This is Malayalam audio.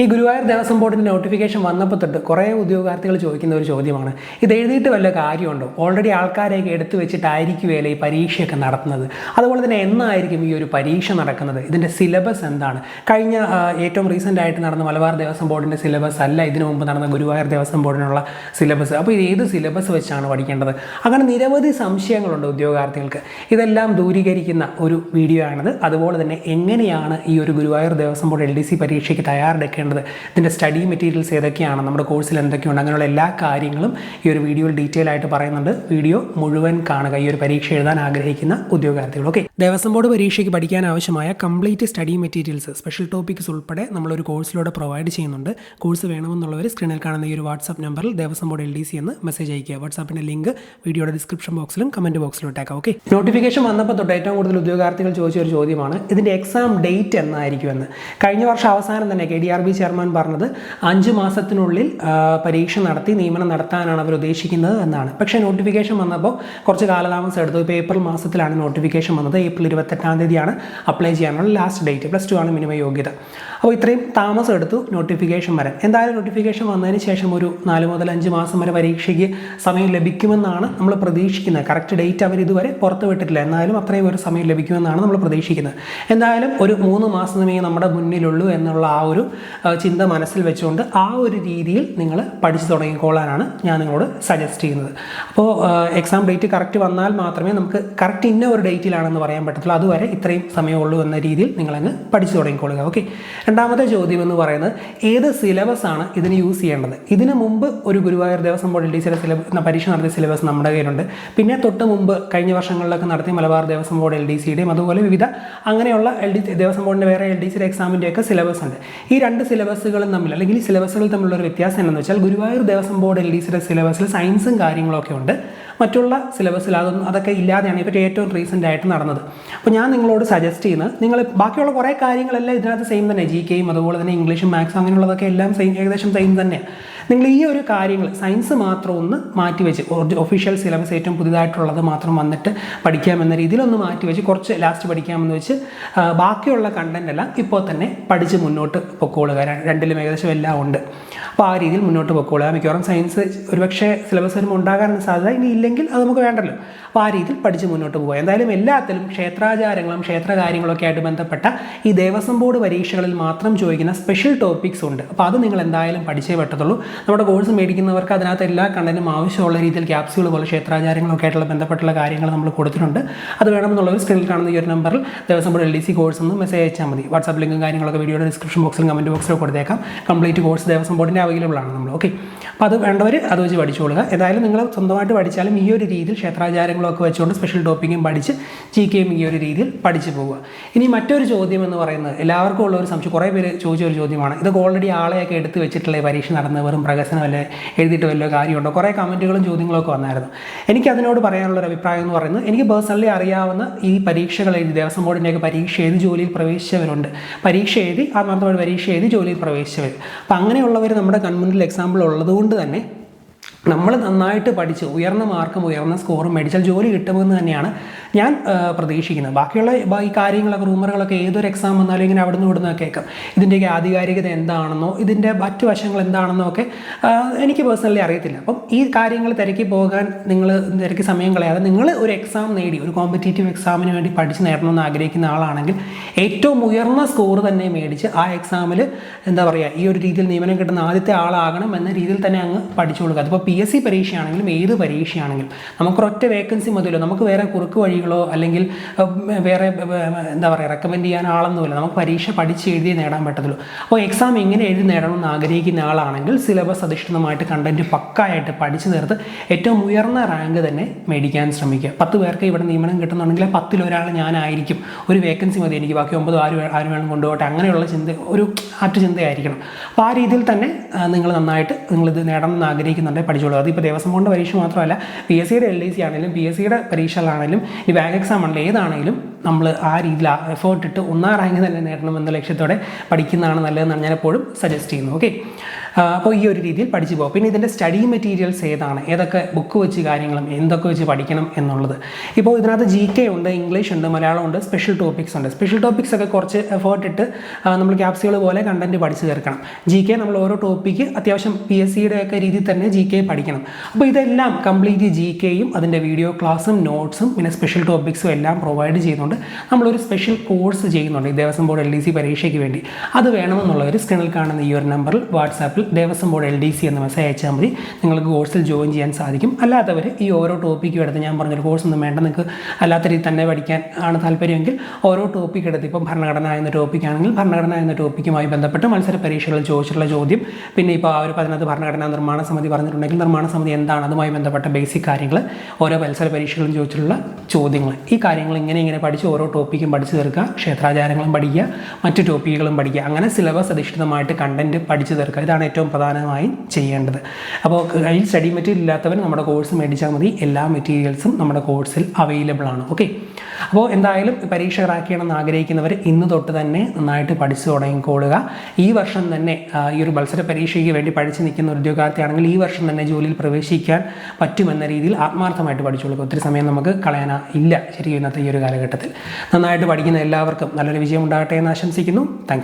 ഈ ഗുരുവായൂർ ദേവസ്വം ബോർഡിന്റെ നോട്ടിഫിക്കേഷൻ വന്നപ്പോൾ തൊട്ട് കുറേ ഉദ്യോഗാർത്ഥികൾ ചോദിക്കുന്ന ഒരു ചോദ്യമാണ്. ഇത് എഴുതിയിട്ട് വല്ല കാര്യമുണ്ടോ? ഓൾറെഡി ആൾക്കാരെയൊക്കെ എടുത്തു വെച്ചിട്ടായിരിക്കുമല്ലേ ഈ പരീക്ഷയൊക്കെ നടത്തുന്നത്? അതുപോലെ തന്നെ എന്നായിരിക്കും ഈ ഒരു പരീക്ഷ നടക്കുന്നത്? ഇതിന്റെ സിലബസ് എന്താണ്? കഴിഞ്ഞ ഏറ്റവും റീസെന്റ് ആയിട്ട് നടന്ന മലബാർ ദേവസ്വം ബോർഡിന്റെ സിലബസ് അല്ല ഇതിനു മുമ്പ് നടന്ന ഗുരുവായൂർ ദേവസ്വം ബോർഡിനുള്ള സിലബസ് അപ്പോൾ ഇത് ഏത് സിലബസ് വെച്ചാണ് പഠിക്കേണ്ടത്? അങ്ങനെ നിരവധി സംശയങ്ങളുണ്ട് ഉദ്യോഗാർത്ഥികൾക്ക്. ഇതെല്ലാം ദൂരീകരിക്കുന്ന ഒരു വീഡിയോ ആണിത്. അതുപോലെ തന്നെ എങ്ങനെയാണ് ഈ ഒരു Guruvayur Devaswom board L D C പരീക്ഷയ്ക്ക് തയ്യാറെടുക്കേണ്ടത്? ഇതിന്റെ സ്റ്റഡി മെറ്റീരിയൽസ് ഏതൊക്കെയാണ് നമ്മുടെ കോഴ്സിൽ എന്തൊക്കെയുണ്ട് അങ്ങനെയുള്ള എല്ലാ കാര്യങ്ങളും ഈ ഒരു വീഡിയോയിൽ ഡീറ്റെയിൽ ആയിട്ട് പറയുന്നുണ്ട്. വീഡിയോ മുഴുവൻ കാണുക ഈ ഒരു പരീക്ഷ എഴുതാൻ ആഗ്രഹിക്കുന്ന ഉദ്യോഗാർത്ഥികൾ. ഓക്കെ ദേവസ്വം ബോർഡ് പരീക്ഷയ്ക്ക് പഠിക്കാൻ ആവശ്യമായ complete study materials special topics ഉൾപ്പെടെ നമ്മളൊരു കോഴ്സിലൂടെ പ്രൊവൈഡ് ചെയ്യുന്നുണ്ട്. കോഴ്സ് വേണമെന്നുള്ളവർ സ്ക്രീനിൽ കാണുന്ന ഈ ഒരു വാട്സാപ്പ് നമ്പറിൽ Devaswom board L D C എന്ന് മെസ്സേജ് അയക്കുക വാട്സാപ്പിന്റെ ലിങ്ക് വീഡിയോയുടെ ഡിസ്ക്രിപ്ഷൻ ബോക്സിലും കമന്റ് ബോക്സിലും ഇട്ടേക്കാം. ഓക്കെ നോട്ടിഫിക്കേഷൻ വന്നപ്പോൾ തൊട്ട് ഏറ്റവും കൂടുതൽ ഉദ്യോഗാർത്ഥികൾ ചോദിച്ച ഒരു ചോദ്യമാണ് ഇതിന്റെ എക്സാം ഡേറ്റ് എന്നായിരിക്കുമെന്ന്. കഴിഞ്ഞ വർഷം അവസാനം തന്നെ K D R B chairman പറഞ്ഞത് അഞ്ച് മാസത്തിനുള്ളിൽ പരീക്ഷ നടത്തി നിയമനം നടത്താനാണ് അവർ ഉദ്ദേശിക്കുന്നത് എന്നാണ്. പക്ഷേ നോട്ടിഫിക്കേഷൻ വന്നപ്പോൾ കുറച്ച് കാലതാമസം എടുത്തു. ഇപ്പോൾ ഏപ്രിൽ മാസത്തിലാണ് നോട്ടിഫിക്കേഷൻ വന്നത്. ഏപ്രിൽ ഇരുപത്തെട്ടാം തീയതിയാണ് അപ്ലൈ ചെയ്യാനുള്ള ലാസ്റ്റ് ഡേറ്റ്. പ്ലസ് ടു ആണ് മിനിമം യോഗ്യത. അപ്പോൾ ഇത്രയും താമസം എടുത്തു നോട്ടിഫിക്കേഷൻ വരാൻ. എന്തായാലും നോട്ടിഫിക്കേഷൻ വന്നതിന് ശേഷം ഒരു നാല് മുതൽ അഞ്ച് മാസം വരെ പരീക്ഷയ്ക്ക് സമയം ലഭിക്കുമെന്നാണ് നമ്മൾ പ്രതീക്ഷിക്കുന്നത്. കറക്റ്റ് ഡേറ്റ് അവർ ഇതുവരെ പുറത്തുവിട്ടിട്ടില്ല എന്നാലും അത്രയും ഒരു സമയം ലഭിക്കുമെന്നാണ് നമ്മൾ പ്രതീക്ഷിക്കുന്നത്. എന്തായാലും ഒരു മൂന്ന് മാസമേ നമ്മുടെ മുന്നിലുള്ളൂ എന്നുള്ള ആ ഒരു ചിന്ത മനസ്സിൽ വെച്ചുകൊണ്ട് ആ ഒരു രീതിയിൽ നിങ്ങൾ പഠിച്ചു തുടങ്ങിക്കോളാനാണ് ഞാൻ നിങ്ങളോട് സജസ്റ്റ് ചെയ്യുന്നത്. അപ്പോൾ എക്സാം ഡേറ്റ് കറക്റ്റ് വന്നാൽ മാത്രമേ നമുക്ക് കറക്റ്റ് ഇന്ന ഒരു ഡേറ്റിലാണെന്ന് പറയാൻ പറ്റത്തുള്ളൂ. അതുവരെ ഇത്രയും സമയമുള്ളൂ എന്ന രീതിയിൽ നിങ്ങളങ്ങ് പഠിച്ചു തുടങ്ങിക്കോളുക ഓക്കെ രണ്ടാമത്തെ ചോദ്യം എന്ന് പറയുന്നത് ഏത് സിലബസ് ആണ് ഇതിന് യൂസ് ചെയ്യേണ്ടത്? ഇതിന് മുമ്പ് ഒരു Guruvayur Devaswom board teacher syllabus പരീക്ഷ നടത്തിയ സിലബസ് നമ്മുടെ കയ്യിലുണ്ട്. പിന്നെ തൊട്ട് മുമ്പ് കഴിഞ്ഞ വർഷങ്ങളിലൊക്കെ നടത്തിയ Malabar Devaswom board L D സിയുടെയും അതുപോലെ വിവിധ അങ്ങനെയുള്ള എൽ ഡി ദേവസ്വം ബോർഡിന്റെ വേറെ എൽ ഡി സിയുടെ എക്സാമിന്റെയൊക്കെ സിലബസ് ഉണ്ട്. ഈ രണ്ട് സിലബസുകളും തമ്മിൽ അല്ലെങ്കിൽ ഈ സിലബസുകൾ തമ്മിലുള്ള വ്യത്യാസം എന്താണെന്ന് വെച്ചാൽ Guruvayur Devaswom board L D സിയുടെ സിലബസിൽ സയൻസും കാര്യങ്ങളൊക്കെ ഉണ്ട്. മറ്റുള്ള സിലബസിൽ അതൊന്നും അതൊക്കെ ഇല്ലാതെയാണ് ഇപ്പോൾ ഏറ്റവും റീസെന്റ് ആയിട്ട് നടന്നത്. അപ്പോൾ ഞാൻ നിങ്ങളോട് സജസ്റ്റ് ചെയ്യുന്നത് നിങ്ങൾ ബാക്കിയുള്ള കുറേ കാര്യങ്ങളെല്ലാം ഇതിനകത്ത് സെയിം തന്നെ ജി കെയും അതുപോലെ തന്നെ ഇംഗ്ലീഷും മാത്സും അങ്ങനെയുള്ളതൊക്കെ എല്ലാം സെയിം ഏകദേശം സെയിം തന്നെയാണ് നിങ്ങൾ ഈ ഒരു കാര്യങ്ങൾ സയൻസ് മാത്രം ഒന്ന് മാറ്റിവെച്ച് ഒഫീഷ്യൽ സിലബസ് ഏറ്റവും പുതിയതായിട്ടുള്ളത് മാത്രം വന്നിട്ട് പഠിക്കാമെന്ന രീതിയിലൊന്ന് മാറ്റിവെച്ച് കുറച്ച് ലാസ്റ്റ് പഠിക്കാമെന്ന് വെച്ച് ബാക്കിയുള്ള കണ്ടന്റ് എല്ലാം ഇപ്പോൾ തന്നെ പഠിച്ച് മുന്നോട്ട് പൊക്കോളുക. രണ്ടിലും ഏകദേശം എല്ലാം ഉണ്ട്. അപ്പോൾ ആ രീതിയിൽ മുന്നോട്ട് പൊക്കോളുക. മിക്കവാറും സയൻസ് ഒരുപക്ഷെ സിലബസ് വരുമ്പോൾ ഉണ്ടാകാനുള്ള സാധ്യത ഇനി ഇല്ലെങ്കിൽ അത് നമുക്ക് വേണ്ടല്ലോ. അപ്പോൾ ആ രീതിയിൽ പഠിച്ച് മുന്നോട്ട് പോകുക എന്തായാലും എല്ലാത്തിലും ക്ഷേത്രാചാരങ്ങളും ക്ഷേത്ര കാര്യങ്ങളൊക്കെ ആയിട്ട് ബന്ധപ്പെട്ട ഈ ദേവസ്വം ബോർഡ് പരീക്ഷകളിൽ മാത്രം ചോദിക്കുന്ന സ്പെഷ്യൽ ടോപ്പിക്സ് ഉണ്ട്. അപ്പോൾ അത് നിങ്ങൾ എന്തായാലും പഠിച്ചേ പറ്റത്തുള്ളൂ. നമ്മുടെ കോഴ്സ് മേടിക്കുന്നവർക്ക് അതിനകത്ത് എല്ലാ കണ്ടന്റും ആവശ്യമുള്ള രീതിയിൽ ക്യാപ്സ്യൂൾ പോലെ ക്ഷേത്രാചാരങ്ങളൊക്കെ ആയിട്ടുള്ള ബന്ധപ്പെട്ടുള്ള കാര്യങ്ങൾ നമ്മൾ കൊടുത്തിട്ടുണ്ട്. അത് വേണമെന്നുള്ളവർ സ്ക്രീനിൽ കാണുന്ന ഈ ഒരു നമ്പറിൽ Devaswom board L D C course ഒന്ന് മെസ്സേജ് അയച്ചാൽ മതി. വാട്സാപ്പ് ലിങ്കും കാര്യങ്ങളൊക്കെ വീഡിയോയുടെ ഡിസ്ക്രിപ്ഷൻ ബോക്സിലും കമന്റ് ബോക്സിലും കൊടുത്തേക്കാം. കംപ്ലീറ്റ് കോഴ്സ് ദേവസ്വം ബോർഡിന്റെ അവൈലബിൾ ആണ് നമ്മൾ ഓക്കെ അപ്പോൾ അത് വേണ്ടവർ അത് വെച്ച് പഠിച്ചുകൊള്ളുക ഏതായാലും നിങ്ങൾ സ്വന്തമായിട്ട് പഠിച്ചാലും ഈ ഒരു രീതിയിൽ ക്ഷേത്രാചാരങ്ങളൊക്കെ വെച്ചുകൊണ്ട് സ്പെഷ്യൽ ടോപ്പിക്കും പഠിച്ച് ജി കെയും ഈ ഒരു രീതിയിൽ പഠിച്ചു പോവുക. ഇനി മറ്റൊരു ചോദ്യം എന്ന് പറയുന്നത് എല്ലാവർക്കും ഉള്ള ഒരു സംശയം. കുറേ പേര് ചോദിച്ച ഒരു ചോദ്യമാണ്. ഇതൊക്കെ ഓൾറെഡി ആളെയൊക്കെ എടുത്ത് വെച്ചിട്ടുള്ള പരീക്ഷ നടന്ന വെറും പ്രകസനം അല്ലെ? എഴുതിയിട്ട് വല്ല കാര്യമുണ്ടോ? കുറേ കമന്റുകളും ചോദ്യങ്ങളൊക്കെ വന്നായിരുന്നു. എനിക്ക് അതിനോട് പറയാനുള്ള ഒരു അഭിപ്രായം എന്ന് പറയുന്നത് എനിക്ക് പേഴ്സണലി അറിയാവുന്ന ഈ പരീക്ഷകൾ എഴുതി ദേവസ്വം ബോർഡിന്റെയൊക്കെ പരീക്ഷ എഴുതി ജോലിയിൽ പ്രവേശിച്ചവരുണ്ട്. പരീക്ഷ എഴുതി ആത്മാർത്ഥമായിട്ട് പരീക്ഷ എഴുതി ജോലിയിൽ പ്രവേശിച്ചവർ അപ്പോൾ അങ്ങനെയുള്ളവർ നമ്മുടെ കൺമുന്നിൽ എക്സാമ്പിൾ ഉള്ളതുകൊണ്ട് തന്നെ നമ്മൾ നന്നായിട്ട് പഠിച്ച് ഉയർന്ന മാർക്കും ഉയർന്ന സ്കോറും മേടിച്ചാൽ ജോലി കിട്ടുമെന്ന് തന്നെയാണ് ഞാൻ പ്രതീക്ഷിക്കുന്നത്. ബാക്കിയുള്ള ഈ കാര്യങ്ങളൊക്കെ റൂമറുകളൊക്കെ ഏതൊരു എക്സാം വന്നാലും ഇങ്ങനെ അവിടെ നിന്ന് ഇവിടുന്ന് കേൾക്കാം. ഇതിന്റെയൊക്കെ ആധികാരികത എന്താണെന്നോ ഇതിന്റെ മറ്റു വശങ്ങൾ എന്താണെന്നോ ഒക്കെ എനിക്ക് പേഴ്സണലി അറിയത്തില്ല. അപ്പം ഈ കാര്യങ്ങൾ തിരക്കി പോകാൻ നിങ്ങൾ തിരക്കി സമയം കളയാതെ നിങ്ങൾ ഒരു എക്സാം നേടി ഒരു കോമ്പറ്റേറ്റീവ് എക്സാമിന് വേണ്ടി പഠിച്ച് നേടണമെന്ന് ആഗ്രഹിക്കുന്ന ആളാണെങ്കിൽ ഏറ്റവും ഉയർന്ന സ്കോർ തന്നെ മേടിച്ച് ആ എക്സാമിൽ എന്താ പറയുക ഈ ഒരു രീതിയിൽ നിയമനം കിട്ടുന്ന ആദ്യത്തെ ആളാകണം എന്ന രീതിയിൽ തന്നെ അങ്ങ് പഠിച്ചു കൊടുക്കുക. അതിപ്പോൾ പി എസ് സി പരീക്ഷയാണെങ്കിലും ഏത് പരീക്ഷയാണെങ്കിലും നമുക്കൊരൊറ്റ വേക്കൻസി മതിയല്ലോ. നമുക്ക് വേറെ കുറുക്ക് വഴികളോ അല്ലെങ്കിൽ വേറെ എന്താ പറയുക റെക്കമെൻഡ് ചെയ്യാൻ ആളൊന്നുമില്ല. നമുക്ക് പരീക്ഷ പഠിച്ച് എഴുതി നേടാൻ പറ്റത്തുള്ളൂ. അപ്പോൾ എക്സാം എങ്ങനെ എഴുതി നേടണമെന്ന് ആഗ്രഹിക്കുന്ന ആളാണെങ്കിൽ സിലബസ് അധിഷ്ഠിതമായിട്ട് കണ്ടന്റ് പക്കായിട്ട് പഠിച്ചു തീർത്ത് ഏറ്റവും ഉയർന്ന റാങ്ക് തന്നെ മേടിക്കാൻ ശ്രമിക്കുക. പത്ത് പേർക്ക് ഇവിടെ നിയമനം കിട്ടുന്നുണ്ടെങ്കിൽ പത്തിലൊരാൾ ഞാനായിരിക്കും. ഒരു വേക്കൻസി മതി എനിക്ക്. ബാക്കി ഒമ്പത് ആര് ആരും വേണം കൊണ്ടുപോകട്ടെ. അങ്ങനെയുള്ള ചിന്ത ഒരു ആറ്റ് ചിന്തയായിരിക്കണം. അപ്പോൾ ആ രീതിയിൽ തന്നെ നിങ്ങൾ നന്നായിട്ട് നിങ്ങളിത് നേടണം എന്ന് ആഗ്രഹിക്കുന്നുണ്ടെങ്കിൽ പഠിച്ചോളൂ അതിപ്പോൾ ദേവസ്വം ബോർഡിന്റെ പരീക്ഷ മാത്രമല്ല പി എസ് സിയുടെ എൽ ഡി സി ആണെങ്കിലും പി എസ് സിയുടെ പരീക്ഷകളാണെങ്കിലും ഈ ബാങ്ക് എക്സാം ആണെങ്കിലും ഏതാണെങ്കിലും നമ്മൾ ആ രീതിയിൽ എഫേർട്ട് ഇട്ട് ഒന്നാം റാങ്ക് തന്നെ നേടണം എന്ന ലക്ഷ്യത്തോടെ പഠിക്കുന്നതാണ് നല്ലതെന്നാണ് ഞാൻ എപ്പോഴും സജസ്റ്റ് ചെയ്യുന്നത് ഓക്കെ അപ്പോൾ ഈ ഒരു രീതിയിൽ പഠിച്ചു പോകും പിന്നെ ഇതിന്റെ സ്റ്റഡി മെറ്റീരിയൽസ് ഏതാണ്? ഏതൊക്കെ ബുക്ക് വെച്ച് കാര്യങ്ങളും എന്തൊക്കെ വെച്ച് പഠിക്കണം എന്നുള്ളത്. ഇപ്പോൾ ഇതിനകത്ത് ജി കെ ഉണ്ട് ഇംഗ്ലീഷ് ഉണ്ട് മലയാളം ഉണ്ട് സ്പെഷ്യൽ ടോപ്പിക്സ് ഉണ്ട്. സ്പെഷ്യൽ ടോപ്പിക്സ് ഒക്കെ കുറച്ച് എഫേർട്ട് ഇട്ട് നമ്മൾ ക്യാപ്സുകൾ പോലെ കണ്ടന്റ് പഠിച്ചു തീർക്കണം. ജി കെ നമ്മൾ ഓരോ ടോപ്പിക്ക് അത്യാവശ്യം പി എസ് സിയുടെ ഒക്കെ രീതിയിൽ തന്നെ ജി കെ പഠിക്കണം. അപ്പോൾ ഇതെല്ലാം കംപ്ലീറ്റ് ജി കെയും അതിന്റെ വീഡിയോ ക്ലാസ്സും നോട്ട്സും പിന്നെ സ്പെഷ്യൽ ടോപ്പിക്സും എല്ലാം പ്രൊവൈഡ് ചെയ്യുന്നുണ്ട്. നമ്മളൊരു സ്പെഷ്യൽ കോഴ്സ് ചെയ്യുന്നുണ്ട്. ഈ Devaswom board L D C പരീക്ഷയ്ക്ക് വേണ്ടി. അത് വേണമെന്നുള്ളവർ സ്ക്രീനിൽ കാണുന്ന ഈ ഒരു നമ്പറിൽ വാട്സാപ്പിൽ Devaswom board L D C എന്ന മെസ്സേജ് അയച്ചാൽ മതി. നിങ്ങൾക്ക് കോഴ്സിൽ ജോയിൻ ചെയ്യാൻ സാധിക്കും. അല്ലാത്തവർ ഈ ഓരോ ടോപ്പിക്കും എടുത്ത് ഞാൻ പറഞ്ഞൊരു കോഴ്സ് ഒന്നും വേണ്ട. നിങ്ങൾക്ക് അല്ലാത്ത രീതി തന്നെ പഠിക്കാൻ ആണ് താല്പര്യമെങ്കിൽ ഓരോ ടോപ്പിക് എടുത്ത് ഇപ്പം ഭരണഘടന എന്ന ടോപ്പിക് ആണെങ്കിൽ ഭരണഘടന എന്ന ടോപ്പിക്കുമായി ബന്ധപ്പെട്ട് മത്സര പരീക്ഷകളിൽ ചോദിച്ചിട്ടുള്ള ചോദ്യം. പിന്നെ ഇപ്പോൾ ആ ഒരു പതിനകത്ത് ഭരണഘടനാ നിർമ്മാണ സമിതി പറഞ്ഞിട്ടുണ്ടെങ്കിൽ നിർമ്മാണ സമിതി എന്താണ്? അതുമായി ബന്ധപ്പെട്ട ബേസിക് കാര്യങ്ങൾ ഓരോ മത്സര പരീക്ഷകളും ചോദിച്ചിട്ടുള്ള ചോദ്യങ്ങൾ. ഈ കാര്യങ്ങൾ ഇങ്ങനെ ഇങ്ങനെ പഠിച്ച് ഓരോ ടോപ്പിക്കും പഠിച്ചു തീർക്കുക. ക്ഷേത്രാചാരങ്ങളും പഠിക്കുക. മറ്റ് ടോപ്പിക്കുകളും പഠിക്കുക. അങ്ങനെ സിലബസ് അധിഷ്ഠിതമായിട്ട് കണ്ടന്റ് പഠിച്ചു തീർക്കുക. ഇതാണ് ഏറ്റവും പ്രധാനമായും ചെയ്യേണ്ടത്. അപ്പോൾ കയ്യിൽ സ്റ്റഡി മെറ്റീരിയൽ ഇല്ലാത്തവർ നമ്മുടെ കോഴ്സ് മേടിച്ചാൽ മതി. എല്ലാ മെറ്റീരിയൽസും നമ്മുടെ കോഴ്സിൽ അവൈലബിൾ ആണ്. ഓക്കെ അപ്പോൾ എന്തായാലും പരീക്ഷ ചെയ്യണമെന്ന് ആഗ്രഹിക്കുന്നവർ ഇന്ന് തൊട്ട് തന്നെ നന്നായിട്ട് പഠിച്ചു തുടങ്ങിക്കോളുക ഈ വർഷം തന്നെ ഈ ഒരു മത്സര പരീക്ഷയ്ക്ക് വേണ്ടി പഠിച്ചു നിൽക്കുന്ന ഉദ്യോഗാർത്ഥിയാണെങ്കിൽ ഈ വർഷം തന്നെ ജോലിയിൽ പ്രവേശിക്കാൻ പറ്റുമെന്ന രീതിയിൽ ആത്മാർത്ഥമായിട്ട് പഠിച്ചോളുക ഒത്തിരി സമയം നമുക്ക് കളയാനാ ഇല്ല ശരിക്കും ഇന്നത്തെ ഈ ഒരു കാലഘട്ടത്തിൽ. നന്നായിട്ട് പഠിക്കുന്ന എല്ലാവർക്കും നല്ലൊരു വിജയം ഉണ്ടാകട്ടെ എന്ന് ആശംസിക്കുന്നു. താങ്ക്